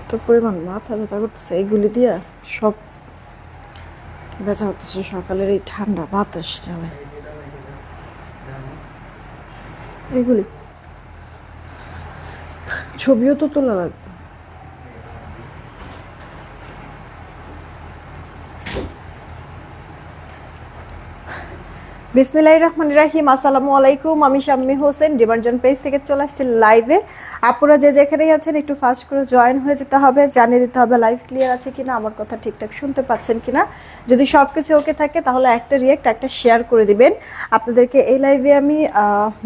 এত পরিমাণ মাথা ব্যথা করতেছে, এইগুলি দিয়া সব ব্যথা করতেছে সকালের এই ঠান্ডা বাতাস যাবে। এগুলি ছবিও তো তোলা লাগবে। বিসমিল্লাহ রহমান রাহিম। আসসালামু আলাইকুম আমি শাম্মী হোসেন, ডিমার্জন পেজ থেকে চলে আসছি লাইভে। আপুরা যে যেখানেই আছেন, একটু ফাস্ট করে জয়েন হয়ে যেতে হবে, জানিয়ে দিতে হবে লাইভ ক্লিয়ার আছে কিনা, আমার কথা ঠিকঠাক শুনতে পাচ্ছেন কিনা। যদি সব কিছু ওকে থাকে, তাহলে একটা রিয়েক্ট একটা শেয়ার করে দিবেন। আপনাদেরকে এই লাইভে আমি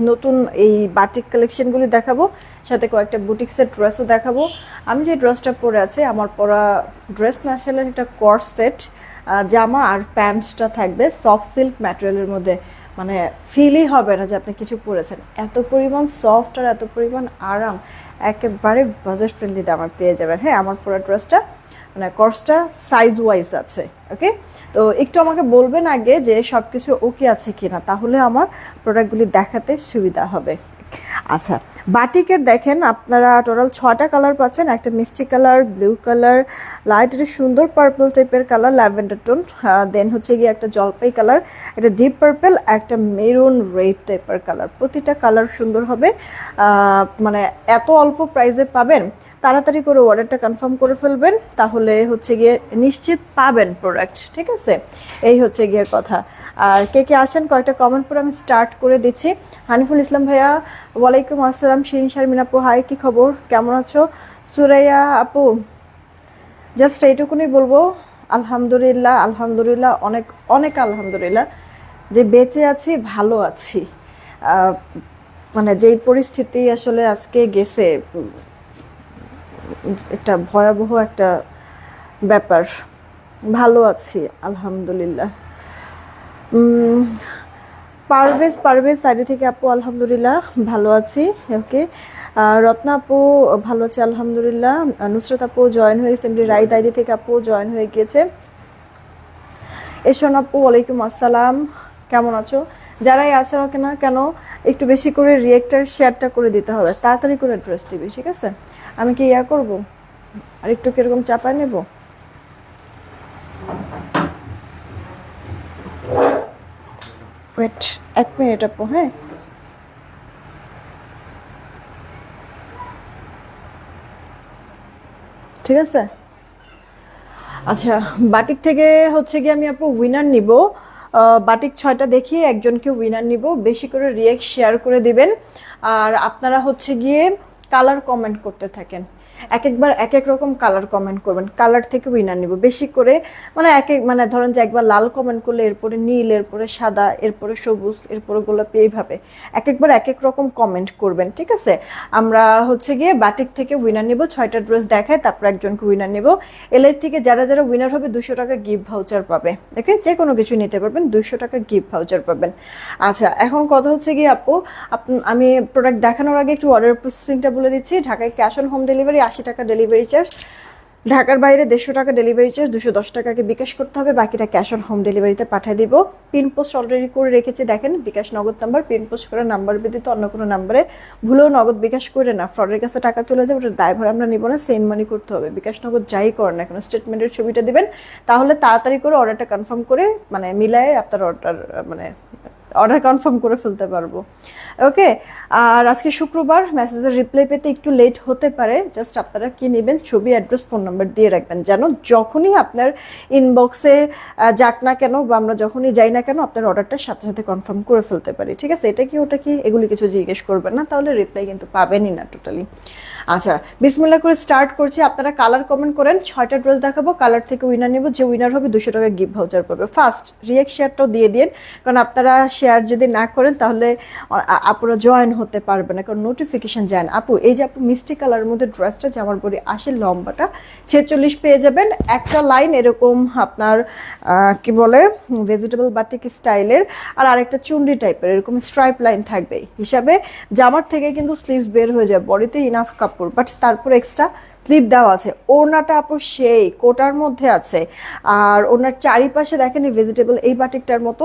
নতুন এই বাটিক কালেকশনগুলি দেখাবো, সাথে কয়েকটা বুটিক্সের ড্রেসও দেখাবো। আমি যে ড্রেসটা পরে আছে, আমার পরা ড্রেস না আসলে একটা কর্স সেট জামা আর প্যান্টসটা থাকবে সফট সিল্ক ম্যাটেরিয়ালের মধ্যে। মানে ফিলই হবে না যে আপনি কিছু পরেছেন। এত পরিমাণ সফট আর এত পরিমাণ আরাম, একেবারে বাজেট ফ্রেন্ডলি দামে পেয়ে যাবেন। হ্যাঁ আমার পুরো ড্রেসটা মানে কর্সটা সাইজ ওয়াইজ আছে ওকে তো একটু আমাকে বলবেন আগে যে সব কিছু ওকে আছে কিনা, তাহলে আমার প্রোডাক্টগুলি দেখাতে সুবিধা হবে। আচ্ছা বাটিকের দেখেন, আপনারা টোটাল ছটা কালার পাচ্ছেন, একটা মিষ্টি কালার ব্লু কালার লাইট সুন্দর পার্পল টাইপের কালার ল্যাভেন্ডার টোন দেন হচ্ছে গিয়ে একটা জলপাই কালার একটা ডিপ পার্পল একটা মেরুন রেড টাইপের কালার প্রতিটা কালার সুন্দর হবে। মানে এত অল্প প্রাইসে পাবেন, তাড়াতাড়ি করে অর্ডারটা কনফার্ম করে ফেলবেন, তাহলে হচ্ছে গিয়ে নিশ্চিত পাবেন প্রোডাক্ট ঠিক আছে? এই হচ্ছে গিয়ে কথা। আর কে কে আসেন, কয়েকটা কমেন্ট করে আমি স্টার্ট করে দিচ্ছি। হানিফুল ইসলাম ভাইয়া ওয়ালাইকুম আসসালাম, শিরিন শারমিন আপু। হাই কী খবর? কেমন আছো? সুরাইয়া আপু জাস্ট এইটুকুনি বলব। আলহামদুলিল্লাহ আলহামদুলিল্লাহ, অনেক অনেক আলহামদুলিল্লাহ। যে বেঁচে আছি, ভালো আছি। মানে যেই পরিস্থিতি আসলে আজকে গেছে একটা ভয়াবহ একটা ব্যাপার। ভালো আছি, আলহামদুলিল্লাহ। পারভেজ পারভেজ সাইডে থেকে আপু, আলহামদুলিল্লাহ, ভালো আছি, ওকে। রত্না আপু, ভালো আছে, আলহামদুলিল্লাহ। নুসরাত আপু জয়েন হয়েছে এমনি রাইত আইডি থেকে আপু জয়েন হয়ে গিয়েছে। এসন আপু, ওয়ালাইকুম আসসালাম, কেমন আছো? যারাই ওকে না কেন কেন একটু বেশি করে রিয়েক্টার শেয়ারটা করে দিতে হবে, তাড়াতাড়ি করে ড্রেস দিবি, ঠিক আছে? আমি কি ইয়া করব? আর একটু কীরকম চাপায় নেব? ওয়েট এক মিনিট আপু হ্যাঁ? ঠিক আছে? আচ্ছা বাটিক থেকে হচ্ছে গিয়ে আমি আপু উইনার নিব। বাটিক ছয়টা দেখিয়ে একজনকে উইনার নিব। বেশি করে রিয়েক্ট শেয়ার করে দিবেন। আর আপনারা হচ্ছে গিয়ে কালার কমেন্ট করতে থাকেন। এক একবার এক এক রকম কালার কমেন্ট করবেন। কালার থেকে উইনার নিব। বেশি করে মানে এক এক মানে ধরেন যে একবার লাল কমেন্ট করলে এরপরে নীল, এরপরে সাদা, এরপরে সবুজ, এরপরে গোলাপি এইভাবে এক একবার এক এক রকম কমেন্ট করবেন, ঠিক আছে? আমরা হচ্ছে গিয়ে বাটিক থেকে উইনার নিব, ছয়টা ড্রেস দেখায়, তারপর একজনকে উইনার নিব। এলআই থেকে যারা যারা উইনার হবে, দুশো টাকা গিফট ভাউচার পাবে, ওকে? যে কোনো কিছু নিতে পারবেন, দুশো টাকা গিফট ভাউচার পাবেন। আচ্ছা এখন কথা হচ্ছে গিয়ে আপ- আমি প্রোডাক্ট দেখানোর আগে একটু অর্ডার প্রসেসিংটা বলে দিচ্ছি। ঢাকায় ক্যাশ অন হোম ডেলিভারি আশি টাকা ডেলিভারি চার্জ ঢাকার বাইরে দেড়শো টাকা ডেলিভারি চার্জ দুশো দশ টাকাকে বিকাশ করতে হবে, বাকিটা ক্যাশ অন হোম ডেলিভারিতে পাঠিয়ে দিব। পিন পোস্ট অলরেডি করে রেখেছি, দেখেন bKash Nagad number pin post করে নাম্বার ব্যতীত অন্য কোনো নাম্বারে ভুলেও নগদ বিকাশ করে না। ফ্রডের কাছে টাকা চলে যাবে ওটার দায়ভার আমরা নিব না সেন্ড মানি করতে হবে। বিকাশ নগদ যাই করেন না কেন স্টেটমেন্টের ছবিটা দিবেন, তাহলে তাড়াতাড়ি করে অর্ডারটা কনফার্ম করে মানে মিলায়ে আপনার অর্ডার মানে অর্ডার কনফার্ম করে ফেলতে পারব। ওকে আর আজকে শুক্রবার মেসেজের রিপ্লাই পেতে একটু লেট হতে পারে। জাস্ট আপনারা কি নেবেন? ছবি অ্যাড্রেস ফোন নাম্বার দিয়ে রাখবেন। যেন যখনই আপনার ইনবক্সে যাক না কেন বা আমরা যখনই যাই না কেন আপনার অর্ডারটা সাথে সাথে কনফার্ম করে ফেলতে পারি। ঠিক আছে? এটা কি, ওটা কি? এগুলি কিছু জিজ্ঞেস করবেন না। তাহলে রিপ্লাই কিন্তু পাবেনই না টোটালি আচ্ছা বিসমিল্লা করে স্টার্ট করছি। আপনারা কালার কমেন্ট করেন। ছয়টা ড্রেস দেখাবো। কালার থেকে উইনার নেব। যে উইনার হবে দুশো টাকা গিফট ভাউচার পাবে। ফার্স্ট রিয়েক্ট শেয়ারটাও দিয়ে দিন। কারণ আপনারা শেয়ার যদি না করেন, তাহলে আপুরা জয়েন হতে পারবে না। কারণ নোটিফিকেশন যায় না। আপু, এই যে আপু মিষ্টি কালারের মধ্যে ড্রেসটা জামার পরে আসে লম্বাটা, ছেচল্লিশ পেয়ে যাবেন। একটা লাইন এরকম আপনার কি বলে ভেজিটেবল বাটিক স্টাইলের আর আরেকটা চুন্ডি টাইপের এরকম স্ট্রাইপ লাইন থাকবে। হিসাবে জামার থেকে কিন্তু স্লিভস বের হয়ে যায়, বডিতে ইনাফ কাপড় বাট তারপর এক্সট্রা স্লিপ দেওয়া আছে। ওড়নাটা আপু সেই, কোটার মধ্যে আছে। আর ওনার চারিপাশে দেখেন ভেজিটেবল এই বাটিকটার মতো।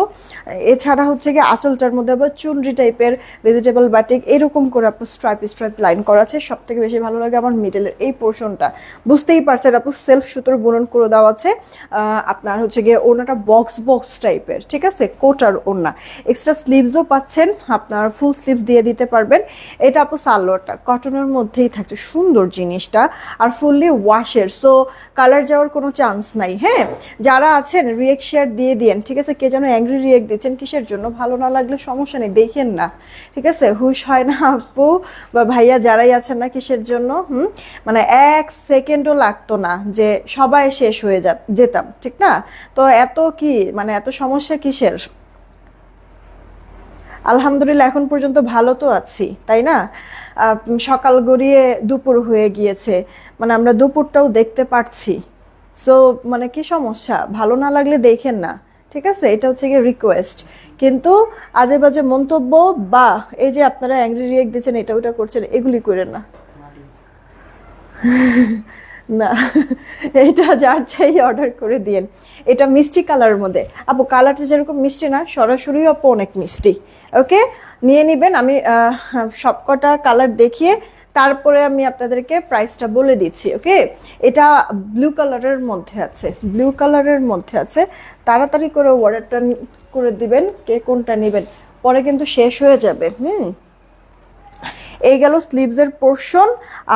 এছাড়া হচ্ছে গিয়ে আঁচলটার মধ্যে আবার চুনরি টাইপের ভেজিটেবল বাটিক এরকম করে আপু স্ট্রাইপ স্ট্রাইপ লাইন করা আছে। সব থেকে বেশি ভালো লাগে আমার মিডলের এই পোর্শনটা বুঝতেই পারছেন আপু সেলফ সুতোর বুনন করে দেওয়া আছে। আপনার হচ্ছে গিয়ে ওড়নাটা বক্স বক্স টাইপের ঠিক আছে? কোটার ওড়না। এক্সট্রা স্লিভসও পাচ্ছেন, আপনার ফুল স্লিভস দিয়ে দিতে পারবেন। এটা আপু সালোয়ারটা কটনের মধ্যেই থাকছে। সুন্দর জিনিসটা। আর ফুললি ওয়াশের সো কালার যাওয়ার কোনো চান্স নাই হ্যাঁ? যারা আছেন রিয়েক্ট শেয়ার দিয়ে দিয়েন, ঠিক আছে? কে যেন অ্যাংরি রিয়েক্ট দিচ্ছেন কিসের জন্য? ভালো না লাগলে সমস্যা নেই, দেখেন না, ঠিক আছে? হুশ হয় না আপু, বা ভাইয়া যারাই আছেন না কিসের জন্য, হুম? মানে এক সেকেন্ডও লাগতো না যে সবাই শেষ হয়ে যা, যেতাম, ঠিক না? তো এত কি মানে এত সমস্যা কিসের? আলহামদুলিল্লাহ, এখন পর্যন্ত ভালো তো আছি, তাই না? সকাল গড়িয়ে দুপুর হয়ে গিয়েছে। মানে আমরা দুপুরটাও দেখতে পারছি। সো মানে কি সমস্যা? ভালো না লাগলে দেখেন না। ঠিক আছে? এটা হচ্ছে গিয়ে রিকোয়েস্ট কিন্তু আজে বাজে মন্তব্য, বা, এই যে আপনারা অ্যাংরি রিয়েক্ট দিচ্ছেন এটা ওটা করছেন, এগুলি করেন না। না এটা যার চাই অর্ডার করে দিয়েন। এটা মিষ্টি কালারের মধ্যে। আপু কালারটা যেরকম মিষ্টি না সরাসরি আপু অনেক মিষ্টি। ওকে? নিয়ে নেবেন আমি আহ, সবকটা কালার দেখিয়ে তারপরে আমি আপনাদেরকে প্রাইসটা বলে দিচ্ছি ওকে? এটা ব্লু কালারের মধ্যে আছে ব্লু কালারের মধ্যে আছে। তাড়াতাড়ি করে অর্ডারটা করে দিবেন কে কোনটা নেবেন পরে কিন্তু শেষ হয়ে যাবে হুম? এই গেল স্লিভসের পোর্শন,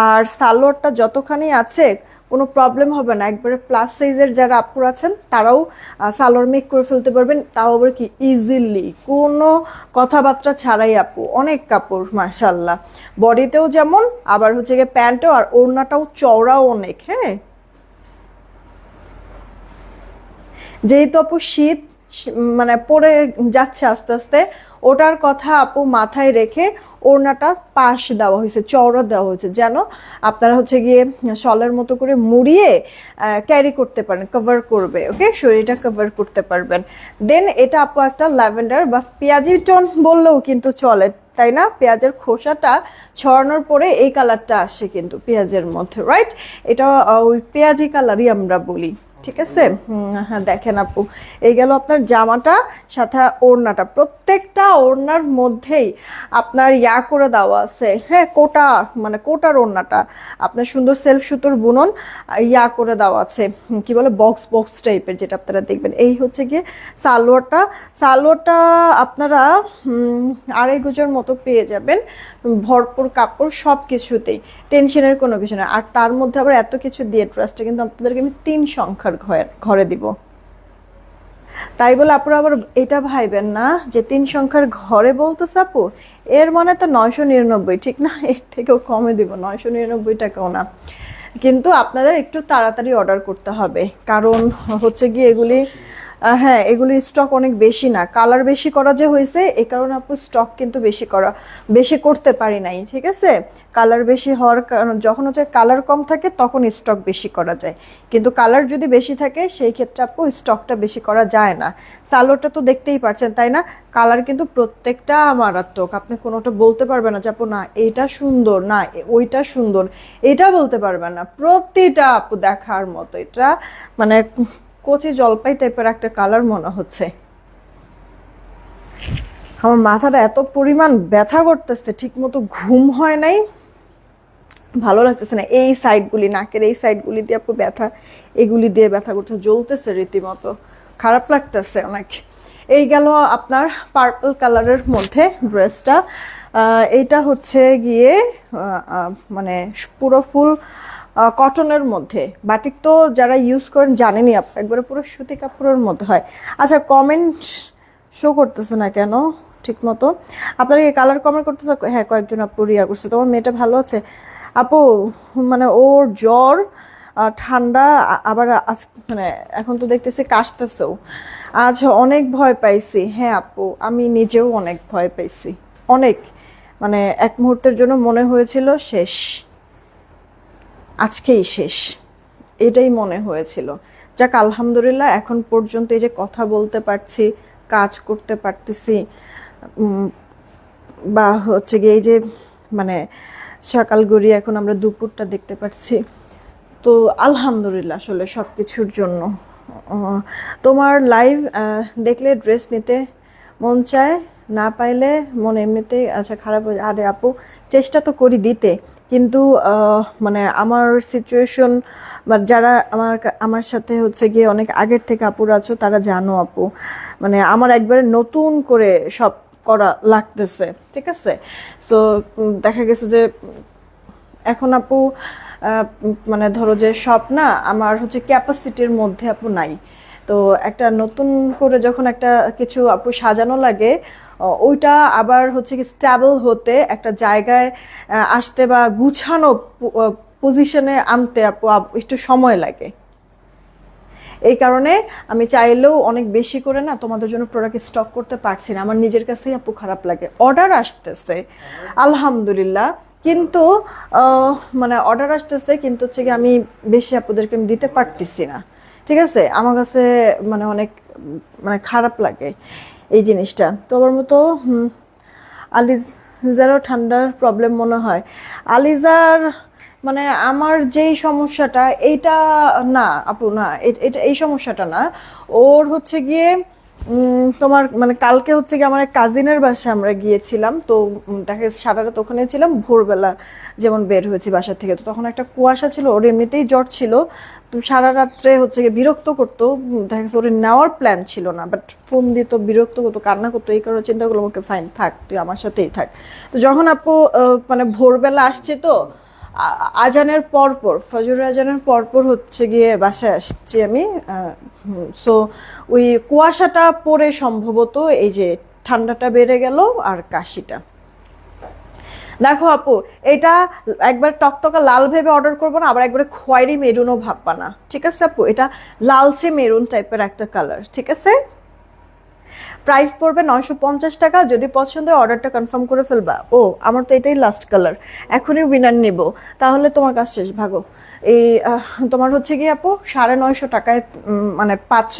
আর সালোয়ারটা যতখানি আছে কোনো প্রবলেম হবে না। একবারে প্লাস সাইজের যারা আপুর আছেন, তারাও সালোয়ার মেক করে ফেলতে পারবেন। তাও আবার কি? ইজিলি কোনো কথাবার্তা ছাড়াই আপু, অনেক কাপড় মাশাল্লাহ বডিতেও যেমন, আবার হচ্ছে গিয়ে প্যান্টও আর ওড়নাটাও, চওড়াও অনেক হ্যাঁ? যেহেতু আপু শীত মানে পড়ে যাচ্ছে আস্তে আস্তে, ওটার কথা আপু মাথায় রেখে ওড়নাটা পাশ দেওয়া হয়েছে, চওড়া দেওয়া হয়েছে, যেন আপনারা হচ্ছে গিয়ে শলের মতো করে মুড়িয়ে ক্যারি করতে পারেন কভার করবে ওকে শরীরটা কভার করতে পারবেন। দেন এটা আপু একটা ল্যাভেন্ডার বা পেঁয়াজি টোন বললেও কিন্তু চলে, তাই না? পেঁয়াজের খোসাটা ছড়ানোর পরে এই কালারটা আসে কিন্তু পেঁয়াজের মধ্যে রাইট এটা ওই পেঁয়াজি কালারই আমরা বলি। ঠিক আছে? হ্যাঁ দেখেন আপু। এই গেল আপনার জামাটা, সাথে ওড়নাটা। প্রত্যেকটা ওড়নার মধ্যেই আপনার ইয়া করে দেওয়া আছে। হ্যাঁ কোটা মানে কোটার ওড়নাটা। আপনার সুন্দর সেলফ সুতোর বুনন, ইয়া করে দেওয়া আছে। কি বলে? বক্স বক্স টাইপের যেটা আপনারা দেখবেন। এই হচ্ছে গিয়ে সালোয়ারটা। সালোয়ারটা আপনারা আড়াই গজের মতো পেয়ে যাবেন। ভরপুর কাপড় সব কিছুতেই টেনশনের কোনো কিছু না। আর তার মধ্যে আবার এত কিছু দিয়ে ড্রেসটা কিন্তু আপনাদেরকে আমি তিন সংখ্যার ঘরে ঘরে দিব। তাই বলে আপনারা আবার এটা ভাইবেন না যে তিন সংখ্যার ঘরে বলতেছে আপু, এর মানে তো নয়শো নিরানব্বই, ঠিক না? এর থেকেও কমে দিব, নয়শো নিরানব্বই টাকাও না। কিন্তু আপনাদের একটু তাড়াতাড়ি অর্ডার করতে হবে। কারণ হচ্ছে গিয়ে এগুলি হ্যাঁ এগুলির স্টক অনেক বেশি না। কালার বেশি করা যে হয়েছে এই কারণে আপু স্টক কিন্তু বেশি করা, বেশি করতে পারি নাই, ঠিক আছে? কালার বেশি হওয়ার কারণ, যখন হচ্ছে কালার কম থাকে, তখন স্টক বেশি করা যায়। কিন্তু কালার যদি বেশি থাকে, সেই ক্ষেত্রে আপু স্টকটা বেশি করা যায় না। সালোয়ারটা তো দেখতেই পারছেন, তাই না? কালার কিন্তু প্রত্যেকটা মারাত্মক। আপনি কোনোটা বলতে পারবেন না যে, আপু, না এইটা সুন্দর, না, ওইটা সুন্দর। এটা বলতে পারবেন না। প্রতিটা আপু দেখার মতো, এটা মানে কচি জলপাই টাইপের একটা কালার মনে হচ্ছে। আমার মাথাটা এত পরিমাণ ব্যথা করতেছে ঠিক মতো ঘুম হয় নাই। ভালো লাগতেছে না, এই সাইডগুলি নাকের এই সাইডগুলি দিয়ে আপু ব্যথা, এগুলি দিয়ে ব্যথা করছে, জ্বলতেছে রীতিমতো। খারাপ লাগতেছে অনেক। এই গেল আপনার পার্পল কালারের মধ্যে ড্রেসটা এইটা হচ্ছে গিয়ে মানে পুরো ফুল কটনের মধ্যে। বাটিক তো যারা ইউজ করেন জানেনই আপ, একবারে পুরো সুতি কাপড়ের মধ্যে হয়। আচ্ছা কমেন্ট শো করতেছে না কেন? ঠিক মতো। আপনারা কালার কমেন্ট করতেছে? হ্যাঁ কয়েকজন আপু রিয়া করছে। তোমার মেয়েটা ভালো আছে? আপু মানে ওর জ্বর ঠান্ডা আবার আজ মানে এখন তো দেখতেছি কাশতেছেও। আজ অনেক ভয় পাইছি। হ্যাঁ আপু, আমি নিজেও অনেক ভয় পাইছি। অনেক। মানে এক মুহূর্তের জন্য মনে হয়েছিল শেষ। আজকেই শেষ। এটাই মনে হয়েছিল। যাক, আলহামদুলিল্লাহ, এখন পর্যন্ত এই যে কথা বলতে পারছি, কাজ করতে পারতেছি বা হচ্ছে গিয়ে এই যে মানে সকাল গড়িয়ে এখন আমরা দুপুরটা দেখতে পাচ্ছি তো আলহামদুলিল্লাহ আসলে সব কিছুর জন্য তোমার লাইভ দেখলে ড্রেস নিতে মন চায়, না পাইলে মন এমনিতেই আচ্ছা খারাপ হয়ে আরে আপু, চেষ্টা তো করি দিতে, কিন্তু মানে আমার সিচুয়েশন বা যারা আমার আমার সাথে হচ্ছে গিয়ে অনেক আগের থেকে আপুর আছো, তারা জানো আপু মানে আমার একবারে নতুন করে সব করা লাগতেছে, ঠিক আছে? সো দেখা গেছে যে, এখন আপু মানে ধরো যে সব না, আমার হচ্ছে ক্যাপাসিটির মধ্যে আপু নাই। তো একটা নতুন করে যখন একটা কিছু আপু সাজানো লাগে ওইটা আবার হচ্ছে কি স্ট্যাবল হতে একটা জায়গায় আসতে বা গুছানো পজিশনে আনতে আপু একটু সময় লাগে। এই কারণে আমি চাইলেও অনেক বেশি করে না তোমাদের জন্য প্রোডাক্ট স্টক করতে পারছি না। আমার নিজের কাছেই আপু খারাপ লাগে। অর্ডার আসতেছে, আলহামদুলিল্লাহ। কিন্তু মানে অর্ডার আসতেছে, কিন্তু হচ্ছে কি আমি বেশি আপুদেরকে আমি দিতে পারতেছি না। ঠিক আছে? আমার কাছে মানে অনেক মানে খারাপ লাগে এই জিনিসটা। তো আমার মতো আলিজারও ঠান্ডার প্রবলেম মনে হয়। আলিজার মানে আমার যেই সমস্যাটা, এইটা না, আপু, না এটা, এই সমস্যাটা না। ওর হচ্ছে গিয়ে তোমার মানে কালকে হচ্ছে গিয়ে আমার এক কাজিনের বাসায় আমরা গিয়েছিলাম, তো দেখা গেছে সারা রাত ওখানে ছিলাম, ভোরবেলা যেমন বের হয়েছি বাসা থেকে। তো তখন একটা কুয়াশা ছিল, ওর এমনিতেই জ্বর ছিল, তো সারা রাত্রে হচ্ছে গিয়ে বিরক্ত করতো দেখা গেছে ওর নেওয়ার প্ল্যান ছিল না বাট ফোন দিত বিরক্ত করতো, কান্না করতো, এই কারণে চিন্তা করলাম, ওকে ফাইন থাক, তুই আমার সাথেই থাক। তো যখন আপু মানে ভোরবেলা আসছে তো আজানের পরপর, ফজর আজানের পরপর হচ্ছে গিয়ে বাসায় আসছি আমি সো ওই কুয়াশাটা পরে সম্ভবত এই যে ঠান্ডাটা বেড়ে গেল আর কাশিটা। দেখো আপু, এটা একবার টকটকা লাল ভেবে অর্ডার করব না, আবার একবারে খয়েরি মেরুনও ভাববা না, ঠিক আছে আপু? এটা লালচে মেরুন টাইপের একটা কালার ঠিক আছে? প্রাইস পড়বে নয়শো পঞ্চাশ টাকা। যদি পছন্দ হয় অর্ডারটা কনফার্ম করে ফেলবা। ও, আমার তো এটাই লাস্ট কালার এখনই উইনার নেব। তাহলে তোমার কাজ শেষ, ভাগো। এই তোমার হচ্ছে কি আপু? সাড়ে নয়শো টাকায় মানে পাচ্ছ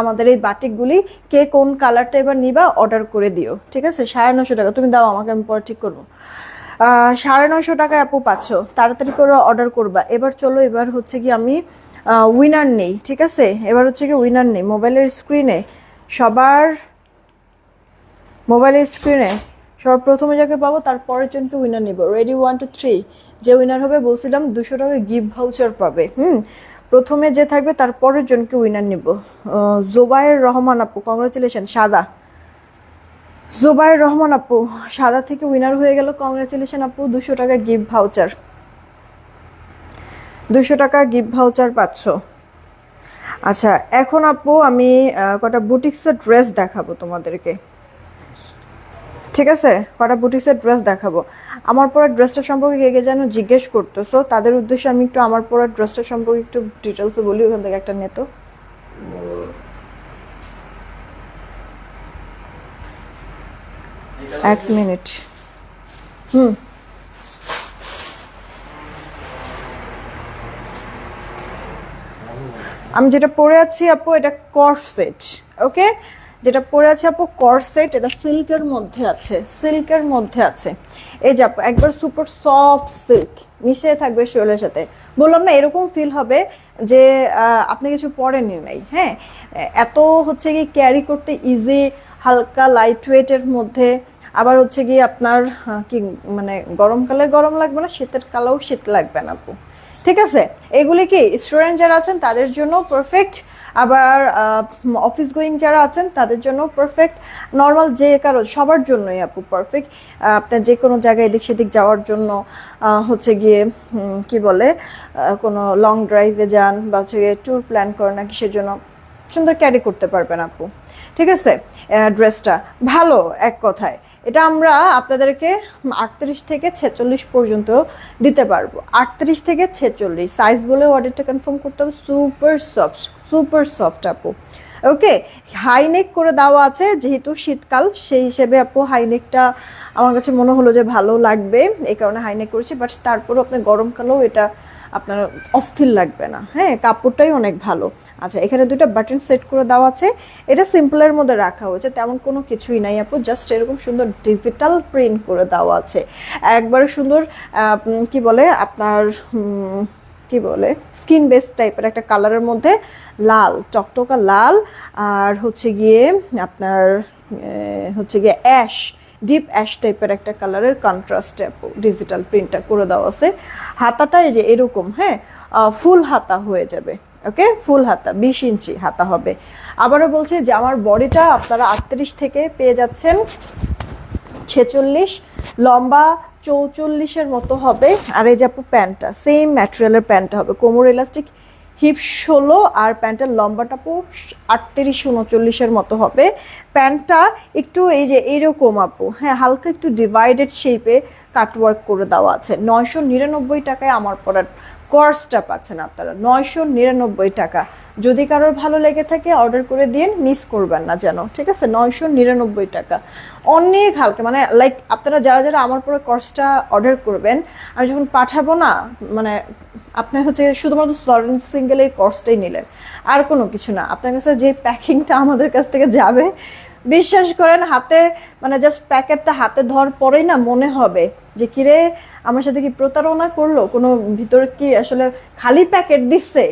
আমাদের এই বাটিকগুলি। কে কোন কালারটা এবার নিবা অর্ডার করে দিও। ঠিক আছে? সাড়ে নয়শো টাকা। তুমি দাও, আমাকে আমি পরে ঠিক করব। সাড়ে নয়শো টাকায় আপু পাচ্ছ। তাড়াতাড়ি করে অর্ডার করবা। এবার চলো, এবার হচ্ছে কি আমি উইনার নেই। ঠিক আছে? এবার হচ্ছে কি উইনার নেই। মোবাইলের স্ক্রিনে সবার মোবাইলের স্ক্রিনে সবার প্রথমে যাকে পাবো তারপরের জনকে উইনার নিব। রেডি ওয়ান টু থ্রি যে উইনার হবে, বলছিলাম দুশো টাকা গিফট ভাউচার পাবে। হুম? প্রথমে যে থাকবে তারপরের জনকে উইনার নিব। জোবায়ের রহমান আপু কংগ্রাচুলেশন সাদা। জোবায়ের রহমান আপু, সাদা থেকে উইনার হয়ে গেল। কংগ্রাচুলেশন আপু, দুশো টাকা গিফট ভাউচার দুশো টাকা গিফট ভাউচার পাচ্ছ। আচ্ছা এখন আপু আমি কটা বুটিক্সের ড্রেস দেখাবো তোমাদেরকে। ঠিক আছে? কটা বুটিক্সের ড্রেস দেখাবো। আমার পরা ড্রেসটা সম্পর্কে কে কে যেন জিজ্ঞেস করতেছো, তাদের উদ্দেশ্যে আমি একটু আমার পরা ড্রেসটা সম্পর্কে একটু ডিটেলসে বলি, ওখান থেকে একটা নেতো। এক মিনিট। হুম। আমি যেটা পরে আছি, আপু, এটা কর্সেট ওকে? যেটা পরে আছে, আপু কর্সেট এটা সিল্কের মধ্যে আছে সিল্কের মধ্যে আছে। এই যে আপু, একবার সুপার সফট সিল্ক মিশে থাকবে শরীরের সাথে। বললাম না, এরকম ফিল হবে যে আপনি কিছু পরেনই নাই হ্যাঁ? এত হচ্ছে কি ক্যারি করতে ইজি হালকা লাইট ওয়েটের মধ্যে। আবার হচ্ছে কি আপনার কি মানে গরমকালে গরম লাগবে না, শীতের কালেও শীত লাগবে না, আপু। ঠিক আছে? এগুলি কি স্টুডেন্ট যারা আছেন তাদের জন্য পারফেক্ট আবার অফিস গোয়িং যারা আছেন তাদের জন্য পারফেক্ট নর্মাল যে কারও, সবার জন্যই আপু পারফেক্ট আপনার যে কোনো জায়গায় এদিক সেদিক যাওয়ার জন্য হচ্ছে গিয়ে কি বলে কোনো লং ড্রাইভে যান বা হচ্ছে গিয়ে ট্যুর প্ল্যান করেন না কিসের জন্য সুন্দর ক্যারি করতে পারবেন আপু। ঠিক আছে? ড্রেসটা ভালো, এক কথায়। এটা আমরা আপনাদেরকে আটত্রিশ থেকে ছেচল্লিশ পর্যন্ত দিতে পারব। আটত্রিশ থেকে ছেচল্লিশ সাইজ বলে অর্ডারটা কনফার্ম করতে হবে। সুপার সফট সুপার সফট আপু। ওকে হাইনেক করে দেওয়া আছে, যেহেতু শীতকাল, সেই হিসেবে আপু হাইনেকটা আমার কাছে মনে হলো যে ভালো লাগবে, এই কারণে হাইনেক করেছি বাট তারপরও আপনি গরমকালেও এটা আপনার অস্থির লাগবে না। হ্যাঁ কাপড়টাই অনেক ভালো। আচ্ছা এখানে দুটো বাটন সেট করে দেওয়া আছে। এটা সিম্পলের মধ্যে রাখা হয়েছে, তেমন কোনো কিছুই নাই আপু জাস্ট এরকম সুন্দর ডিজিটাল প্রিন্ট করে দেওয়া আছে। একবারে সুন্দর কি বলে, আপনার কি বলে স্কিন বেস টাইপের একটা কালারের মধ্যে লাল, টকটকা লাল, আর হচ্ছে গিয়ে আপনার হচ্ছে গিয়ে অ্যাশ ডিপ অ্যাশ টাইপের একটা কালারের কন্ট্রাস্ট ডিজিটাল প্রিন্টটা করে দেওয়া আছে। হাতাটা এই যে এরকম হ্যাঁ ফুল হাতা হয়ে যাবে। ওকে? ফুল হাতা, বিশ ইঞ্চি হাতা হবে। আবারও বলছি যে আমার বডিটা আপনারা আটত্রিশ থেকে পেয়ে যাচ্ছেন। ছেচল্লিশ, লম্বা চৌচল্লিশের মতো হবে। আর এই যে আপু প্যান্টটা সেম ম্যাটেরিয়ালের প্যান্টটা হবে। কোমর ইলাস্টিক হিপ ষোলো আর প্যান্টের লম্বাটা আপু আটত্রিশ উনচল্লিশের মতো হবে। প্যান্টটা একটু এই যে এইরকম আপু হ্যাঁ হালকা একটু ডিভাইডেড শেপে কাটওয়ার্ক করে দেওয়া আছে। নয়শো নিরানব্বই টাকায় আমার পরার কোর্সটা পাচ্ছেন আপনারা। নয়শো নিরানব্বই টাকা। যদি কারোর ভালো লেগে থাকে অর্ডার করে দিন মিস করবেন না যেন, ঠিক আছে? নয়শো নিরানব্বই টাকা। অনেক হালকা মানে লাইক আপনারা যারা যারা আমার পরে কোর্সটা অর্ডার করবেন, আমি যখন পাঠাবো না মানে আপনি হচ্ছে শুধুমাত্র সরেন সিঙ্গেল এই কোর্সটাই নিলেন। আর কোনো কিছু না। আপনার কাছে যে প্যাকিংটা আমাদের কাছ থেকে যাবে, বিশ্বাস করেন, হাতে মানে জাস্ট প্যাকেটটা হাতে ধর পরেই না মনে হবে যে, কিরে আমার সাথে কি প্রতারণা করল? কোনো ভিতরে কি আসলে খালি প্যাকেট দিচ্ছে?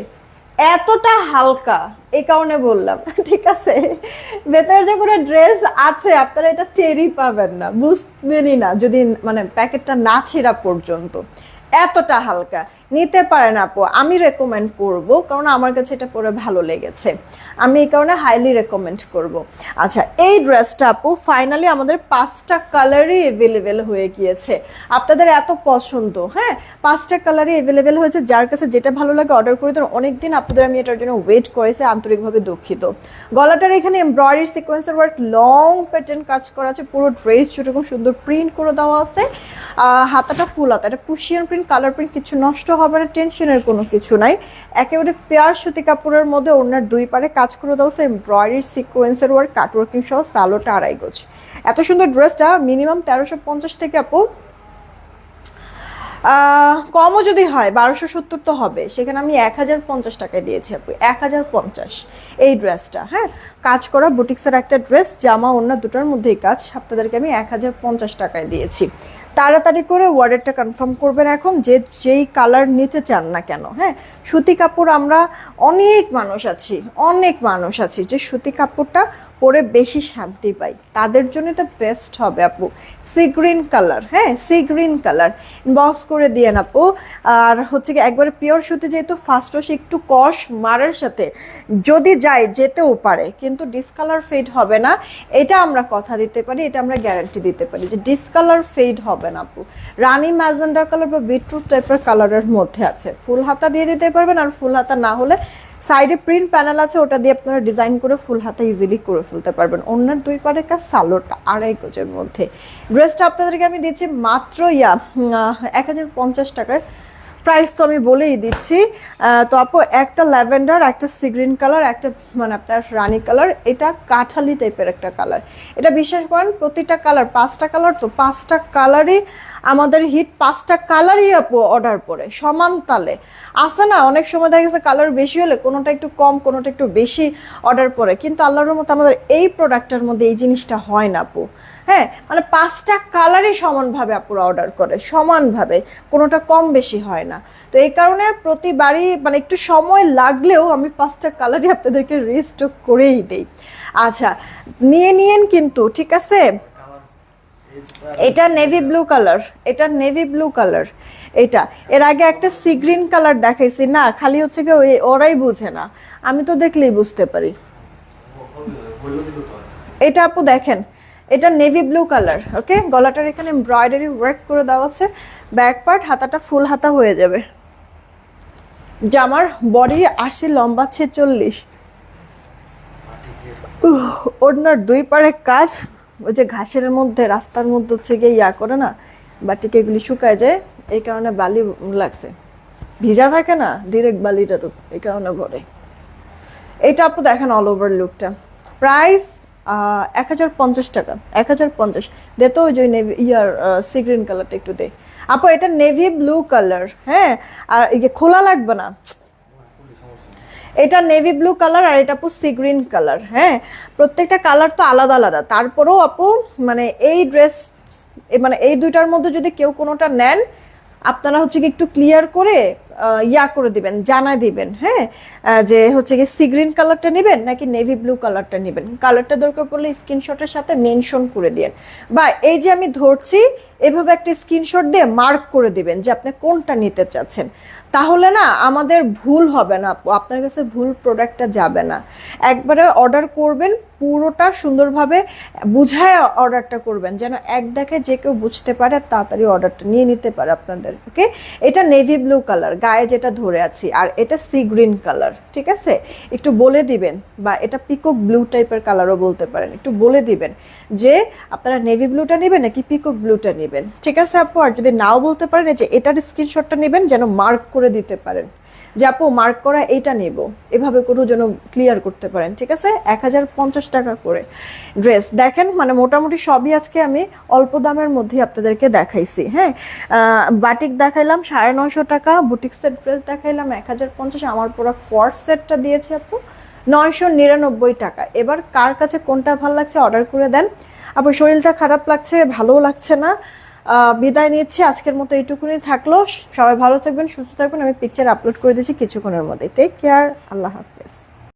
এতটা হালকা এই কারণে বললাম। ঠিক আছে? ভেতরে যে কোনো ড্রেস আছে, আপনারা এটা টেরি পাবেন না। বুঝবেনই না, যদি মানে প্যাকেটটা না ছিঁড়া পর্যন্ত। এতটা হালকা। নিতে পারেন আপু। আমি রেকমেন্ড করব, কারণ আমার কাছে এটা পরে ভালো লেগেছে। আমি এই কারণে হাইলি রেকমেন্ড করব। আচ্ছা এই ড্রেসটা আপু ফাইনালি আমাদের পাঁচটা কালারই অ্যাভেলেবেল হয়ে গিয়েছে। আপনাদের এত পছন্দ হ্যাঁ? পাঁচটা কালারই অ্যাভেলেবেল হয়েছে, যার কাছে যেটা ভালো লাগে অর্ডার করে দেন। অনেকদিন আপনাদের আমি এটার জন্য ওয়েট করেছি, আন্তরিকভাবে দুঃখিত। গলাটার এখানে এমব্রয়ডারি সিকোয়েন্সের ওয়ার্ক লং প্যাটার্ন কাজ করা আছে, পুরো ড্রেস যেরকম সুন্দর প্রিন্ট করে দেওয়া আছে। হাতাটা ফুল হাতা, এটা পুশিয়ান প্রিন্ট কালার প্রিন্ট কিছু নষ্ট হবে না টেনশনের কোনো কিছু নাই। একেবারে পেয়ার সুতি কাপড়ের মধ্যে ওনার দুই পারে কাজ করে দাও আছে এমব্রয়ডারি সিকোয়েন্সের ওয়ার্ক কাটওয়ার্কিং সহ সালোটা আড়াই গোছ। এত সুন্দর ড্রেসটা মিনিমাম তেরোশো পঞ্চাশ থেকে আপু কমও যদি হয় বারোশো সত্তর তো হবে। সেখানে আমি এক হাজার পঞ্চাশ টাকায় দিয়েছি আপু, এক হাজার পঞ্চাশ। এই ড্রেসটা হ্যাঁ? কাজ করা বুটিক্সের একটা ড্রেস, জামা অন্য দুটোর মধ্যেই কাজ। আপনাদেরকে আমি এক হাজার পঞ্চাশ টাকায় দিয়েছি। তাড়াতাড়ি করে ওয়ার্ডেরটা কনফার্ম করবেন এখন যে যেই কালার নিতে চান না কেন হ্যাঁ? সুতি কাপড় আমরা অনেক মানুষ আছি, অনেক মানুষ আছি যে সুতি কাপড়টা পরে বেশি শান্তি পাই। তাদের জন্য এটা বেস্ট হবে আপু। সি গ্রিন কালার হ্যাঁ সি গ্রিন কালার। বক্স করে দিয়ে আপু। আর হচ্ছে কি একবারে পিওর সুতি যেহেতু ফার্স্ট ওয়াশ একটু কষ, মারের সাথে। যদি যায় যেতেও পারে, কিন্তু ডিসকালার ফেড হবে না। এটা আমরা কথা দিতে পারি, এটা আমরা গ্যারান্টি দিতে পারি যে ডিসকালার ফেড হবে না আপু। রানি ম্যাজেন্ডা কালার বা বিটরুট টাইপের কালারের মধ্যে আছে। ফুল হাতা দিয়ে দিতে পারবেন আর ফুল হাতা না হলে সাইডে প্রিন্ট প্যানেল আছে, ওটা দিয়ে আপনারা ডিজাইন করে ফুল হাতা ইজিলি করে ফেলতে পারবেন। অন্যের দুই পারের কাজ সালোটা আড়াই গজের মধ্যে। ড্রেসটা আপনাদেরকে আমি দিচ্ছি মাত্র, ইয়া এক হাজার পঞ্চাশ টাকায়। প্রাইস তো আমি বলেই দিচ্ছি। তো আপু, একটা ল্যাভেন্ডার, একটা সিগ্রিন কালার একটা মানে আপনার রানি কালার এটা কাঠালি টাইপের একটা কালার এটা বিশ্বাস করেন, প্রতিটা কালার পাঁচটা কালার তো পাঁচটা কালারই আমাদের হিট পাঁচটা কালারই আপু অর্ডার পরে সমান তালে। আছে না, অনেক সময় দেখা গেছে কালার বেশি হলে কোনোটা একটু কম, কোনোটা একটু বেশি অর্ডার পরে কিন্তু আল্লাহর মতো আমাদের এই প্রোডাক্টটার মধ্যে এই জিনিসটা হয় না আপু। হ্যাঁ মানে পাঁচটা কালারই সমানভাবে আপুরা অর্ডার করে, সমানভাবে, কোনোটা কম বেশি হয় না। তো এই কারণে প্রতিবারই মানে একটু সময় লাগলেও আমি পাঁচটা কালারই আপনাদেরকে রিস্টক করেই দেই। আচ্ছা নিয়ে নিয়েন কিন্তু, ঠিক আছে? এটা নেভি ব্লু কালার এটা নেভি ব্লু কালার এটা। এর আগে একটা সি গ্রিন কালার দেখাইছি, না, খালি হচ্ছে কি ওই ওরাই বুঝে না। আমি তো দেখলেই বুঝতে পারি। এটা আপু দেখেন, এটা নেভি ব্লু কালার ওকে গলাটার এখানে এমব্রয়ডারি ওয়ার্ক করে দেওয়া আছে। ব্যাক পার্ট হাতাটা ফুল হাতা হয়ে যাবে। জামার বডি আশি, লম্বা ছেচল্লিশ। ওড়নার দুই পারে কাজ। ওই যে ঘাসের মধ্যে, রাস্তার মধ্যে হচ্ছে গিয়ে ইয়া করে না, বাটিকে এগুলি শুকায় যায়, এই কারণে বালি লাগছে। ভিজা থাকে না ডিরেক্ট বালিটা তো এই কারণে ভরে। এটা আপু দেখেন অল ওভার লুকটা প্রাইস এক হাজার পঞ্চাশ টাকা, এক হাজার পঞ্চাশ। দে তো ওই যে নেভি ইয়ার সি গ্রিন কালারটা একটু দে। আপু, এটা নেভি ব্লু কালার হ্যাঁ? আর খোলা লাগবে না এটা নেভি ব্লু কালার আর এটা আপু সি গ্রিন কালার হ্যাঁ? প্রত্যেকটা কালার তো আলাদা আলাদা। তারপরেও আপু মানে এই ড্রেস মানে এই দুইটার মধ্যে যদি কেউ কোনোটা নেন, আপনারা হচ্ছে কি একটু ক্লিয়ার করে ইয়া করে দিবেন, জানায় দিবেন হ্যাঁ? যে হচ্ছে কি সি গ্রিন কালারটা নেবেন নাকি নেভি ব্লু কালারটা নেবেন। কালারটা দরকার পড়লে স্ক্রিনশটের সাথে মেনশন করে দিন বা এই যে আমি ধরছি, এভাবে একটা স্ক্রিনশট দিয়ে মার্ক করে দিবেন যে আপনি কোনটা নিতে চাচ্ছেন। তাহলে না আমাদের ভুল হবে না। আপনার কাছে ভুল প্রোডাক্টটা যাবে না। একবারে অর্ডার করবেন পুরোটা সুন্দরভাবে বুঝায় অর্ডারটা করবেন, যেন এক দেখে যে কেউ বুঝতে পারে আর তাড়াতাড়ি অর্ডারটা নিয়ে নিতে পারে আপনাদের, ওকে? এটা নেভি ব্লু কালার, গায়ে যেটা ধরে আছি, আর এটা সি গ্রিন কালার, ঠিক আছে? একটু বলে দিবেন, বা এটা পিকক ব্লু টাইপের কালারও বলতে পারেন, একটু বলে দিবেন যে আপনারা নেভি ব্লুটা নেবেন নাকি পিকক ব্লুটা নেবেন, ঠিক আছে আপু? আর যদি নাও বলতে পারেন যে এটার স্ক্রিনশটটা নেবেন, যেন মার্ক করে দিতে পারেন। যে আপু মার্ক করা এইটা নেব। এভাবে কোনো যেন ক্লিয়ার করতে পারেন, ঠিক আছে? এক হাজার পঞ্চাশ টাকা করে ড্রেস দেখেন মানে মোটামুটি সবই আজকে আমি অল্প দামের মধ্যেই আপনাদেরকে দেখাইছি হ্যাঁ? বাটিক দেখাইলাম, সাড়ে নশো টাকা। বুটিক সেট ড্রেস দেখাইলাম, এক হাজার পঞ্চাশ। আমার পুরো কোয়ার্ট সেটটা দিয়েছে আপু, নয়শো নিরানব্বই টাকা। এবার কার কাছে কোনটা ভালো লাগছে অর্ডার করে দেন। আপু, শরীরটা খারাপ লাগছে, ভালোও লাগছে না। বিদায় নিচ্ছি। আজকের মতো এইটুকুনি থাকল। সবাই ভালো থাকবেন, সুস্থ থাকবেন। আমি পিকচার আপলোড করে দিচ্ছি কিছুক্ষণের মধ্যে। টেক কেয়ার আল্লাহ হাফেজ।